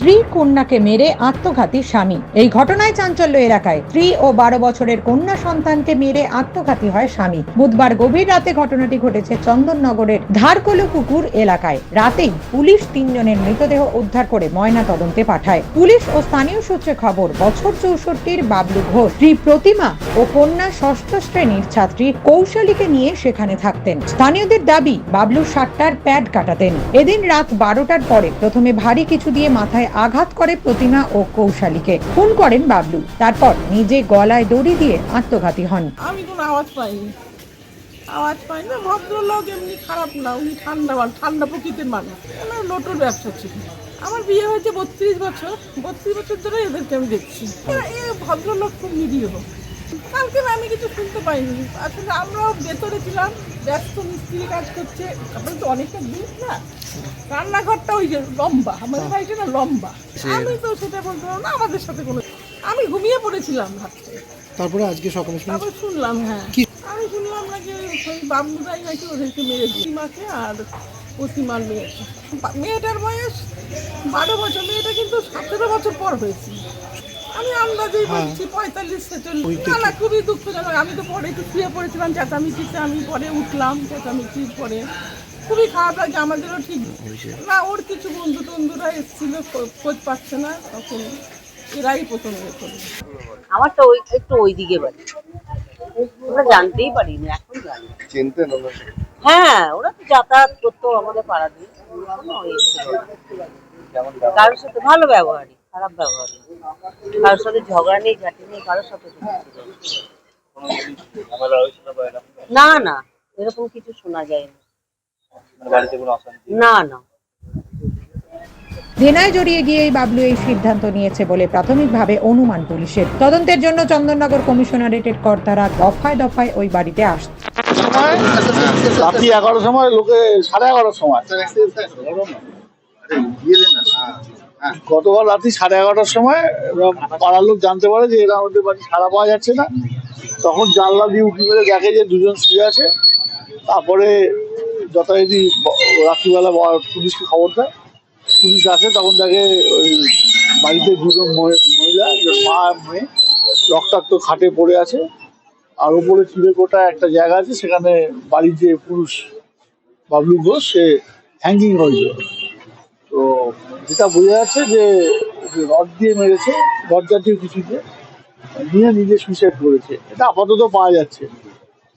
স্ত্রী কন্যাকে মেরে আত্মঘাতী স্বামী। এই ঘটনায় চাঞ্চল্য এলাকায়। স্ত্রী ও বারো বছরের কন্যা সন্তানকে মেরে আত্মঘাতী হয় স্বামী। বুধবার গভীর রাতে ঘটনাটি ঘটেছে চন্দননগরের ধারকলু পুকুর এলাকায়। রাতেই পুলিশ তিনজনের মৃতদেহ উদ্ধার করে ময়না তদন্তে পাঠায়। পুলিশ ও স্থানীয় সূত্রে খবর, বছর চৌষট্টির বাবলু ঘোষ, স্ত্রী প্রতিমা ও কন্যা ষষ্ঠ শ্রেণির ছাত্রী কৌশলীকে নিয়ে সেখানে থাকতেন। স্থানীয়দের দাবি বাবলু সাতটার প্যাড কাটাতেন। এদিন রাত বারোটার পরে প্রথমে ভারী কিছু দিয়ে মাথায় আঘাত করে প্রতিমা ও কৌশালীকে। খুন করেন বাবলু। তারপর নিজে গলায় দড়ি দিয়ে আত্মঘাতী হন। আমি কোনো আওয়াজ পাইনি। আওয়াজ পাই না, ভদ্রলোক এমনি খারাপ না, উনি ঠান্ডা ঠান্ডা প্রকৃতির মানুষ। ওনার লোটোর ব্যবসা ছিল। আমার বিয়ে হয়েছে বত্রিশ বছর। বত্রিশ বছর ধরে এদেরকে আমি দেখছি। এ ভদ্রলোক খুব নিরীহ। কালকে আমি কিছু শুনতে পাইনি। আসলে আমরাও ভেতরে ছিলাম ব্যস্ত মিস্ত্রি কাজ করছে। তারপরে তো অনেকটা দূর না। রান্নাঘরটা ওই যে লম্বা আমাদের বাড়িটা না লম্বা। আমি তো সেটা বলতে পারব না আমাদের সাথে কোনো আমি ঘুমিয়ে পড়েছিলাম রাত্রে। তারপরে আজকে সকালে তারপর শুনলাম হ্যাঁ। আমি শুনলাম নাকি সেই বাবলুদাই নাকি ওদেরকে মেরে প্রতিমাকে আর প্রতিমার মেয়েকে বা- মেয়েটার বয়স বারো বছর মেয়েটা কিন্তু সতেরো বছর পর হয়েছে। আমি আন্দাজেই হ্যাঁ। বলছি পঁয়তাল্লিশ ছেচল্লিশ না না খুবই দুঃখজনক। আমি তো পরে একটু শুয়ে পড়েছিলাম চেঁচামেচিতে। আমি পরে উঠলাম চেঁচামেচির পরে। খুবই খারাপ লাগে আমাদেরও ঠিক না ওর কিছু বন্ধু টন্ধুরা এসেছিল খোঁজ পাচ্ছে না তখন এরাই প্রথম আমার তো ওই একটু ওই দিকে বাড়ি আমরা জানতেই পারি না এখন জানি। চিনতেন হ্যাঁ ওরা তো যাতায়াত করতো আমাদের পাড়া দিয়ে। কারোর সাথে ভালো ব্যবহারই। খারাপ ব্যবহার কারোর সাথে ঝগড়া নেই ঝাঁটি নেই কারোর সাথে না। না না এরকম কিছু শোনা যায়নি না। না দেনায় জড়িয়ে গিয়ে এই বাবলু এই সিদ্ধান্ত নিয়েছে বলে প্রাথমিকভাবে অনুমান পুলিশের। তদন্তের জন্য চন্দননগর কমিশনারেটের কর্তারা দফায় দফায় ওই বাড়িতে রাত্রি এগারোটার সময় লোকে সাড়ে এগারোটার সময়। গতকাল রাত্রি সাড়ে এগারোটার সময় পাড়ার লোক জানতে পারে যে এরা আমাদের বাড়ি সাড়া পাওয়া যাচ্ছে না। তখন জানলা দিয়ে উঁকি মেরে দেখে যে দুজন শুয়ে আছে। তারপরে যথারীতি রাত্রিবেলা পুলিশকে খবর দেয়। পুলিশ আসে, তখন দেখে ওই বাড়িতে দুজন মহি- মহিলা মা মেয়ে। রক্তাক্ত খাটে পড়ে আছে। আর উপরে চিড়েকোটা একটা জায়গা আছে, সেখানে বাড়ির যে পুরুষ বাবলু ঘোষ, সে হ্যাঙ্গিং হয়েছে। যেটা বোঝা যাচ্ছে যে যে রড দিয়ে মেরেছে রড জাতীয় কিছু দিয়ে নিয়ে নিজে সুইসাইড করেছে। এটা আপাতত পাওয়া যাচ্ছে।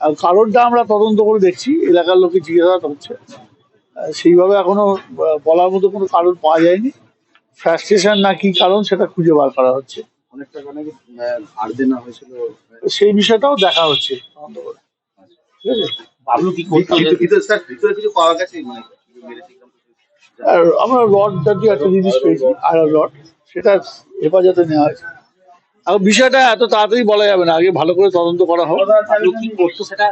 আর কারণটা আমরা তদন্ত করে দেখছি এলাকার লোকে জিজ্ঞাসা হচ্ছে সেইভাবে এখনও বলার মতো কোনো কারণ পাওয়া যায়নি। ফ্রাস্ট্রেশন না কি কারণ সেটা খুঁজে বার করা হচ্ছে। অনেক টাকা নাকি আহ, ধার দেনা হয়েছিল? সেই বিষয়টাও দেখা হচ্ছে। তদন্ত করে ঠিক আছে বাবলু কি করতো ভিতরে স্যার ভিতরে কিছু পাওয়া গেছে? মানে মেরেছে কীরকম কিছু? আর আমরা রড জাতীয় একটা জিনিস পেয়েছি আয়রন রড। সেটা হেফাজতে নেওয়া হয়েছে আর বিষয়টা এত তাড়াতাড়ি বলা যাবে না আগে ভালো করে তদন্ত করা হোক। বাবলু কি করতো সেটা?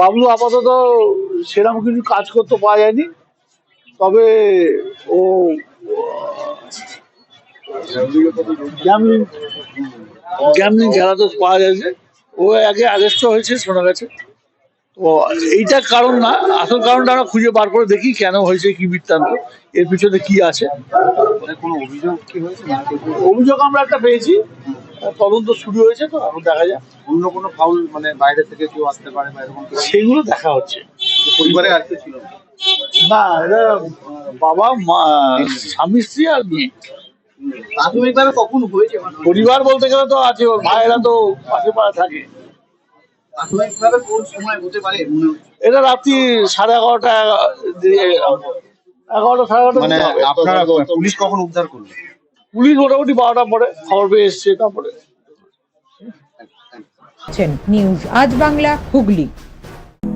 বাবলু আপাতত সেরকম কিছু কাজ করতে পাওয়া যায়নি। তবে ও গ্যামলিং গ্যামলিং খেলাতে পাওয়া যাচ্ছে ও আগে অ্যারেস্ট হয়েছে শোনা গেছে। তো এইটা কারণ না আসল কারণটা আমরা খুঁজে বার করে দেখি কেন হয়েছে কি বৃত্তান্ত এর পিছনে কি আছে। মানে অভিযোগ আমরা একটা পেয়েছি তদন্ত শুরু হয়েছে তো এখন দেখা যাক। অন্য কোনো ফাউল মানে বাইরে থেকে কেউ আসতে পারে বা এরকম? সেগুলো দেখা হচ্ছে। পরিবারে আর কেউ ছিল না? এটা বাবা মা স্বামী স্ত্রী আর মেয়ে। প্রাথমিকভাবে কখন হয়েছে? পরিবার বলতে গেলে তো আছে ভাইয়েরা তো পাশে পাড়া থাকে প্রাথমিকভাবে কোন সময় হতে পারে মনে হচ্ছে? এটা রাত্রি সাড়ে এগারোটা এগারোটা সাড়ে এগারোটা মানে আপনারা পুলিশ কখন উদ্ধার করল? পুলিশ মোটামুটি বারোটা পরে খবর পেয়ে এসছে তারপরে। নিউজ আজ বাংলা হুগলি।